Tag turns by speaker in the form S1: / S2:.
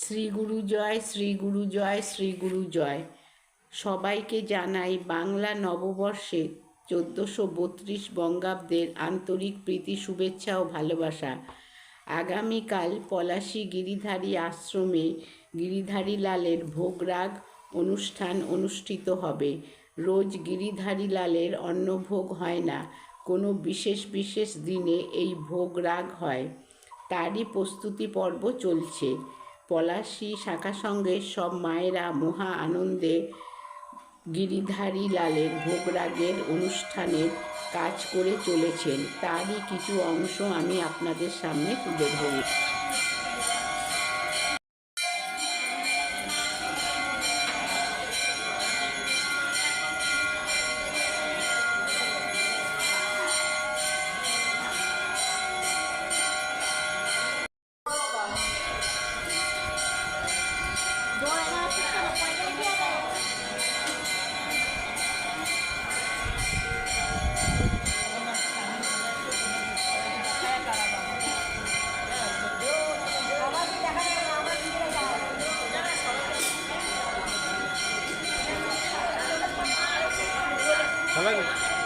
S1: শ্রী গুরু জয়, শ্রী গুরু জয়, শ্রী গুরু জয়। সবাইকে জানাই বাংলা নববর্ষে চোদ্দোশো বত্রিশ বঙ্গাব্দের আন্তরিক প্রীতি, শুভেচ্ছা ও ভালোবাসা। আগামীকাল পলাশী গিরিধারী আশ্রমে গিরিধারী লালের ভোগরাগ অনুষ্ঠান অনুষ্ঠিত হবে। রোজ গিরিধারী লালের অন্নভোগ হয় না। কোনো বিশেষ বিশেষ দিনে এই ভোগ রাগ হয়। তারই প্রস্তুতি পর্ব চলছে। পলাশী শাখা সঙ্গের সব মায়েরা মহা আনন্দে গিরিধারী লালের ভোগরাগের অনুষ্ঠানের কাজ করে চলেছেন। তারই কিছু অংশ আমি আপনাদের সামনে তুলে ধরি
S2: Hasta luego.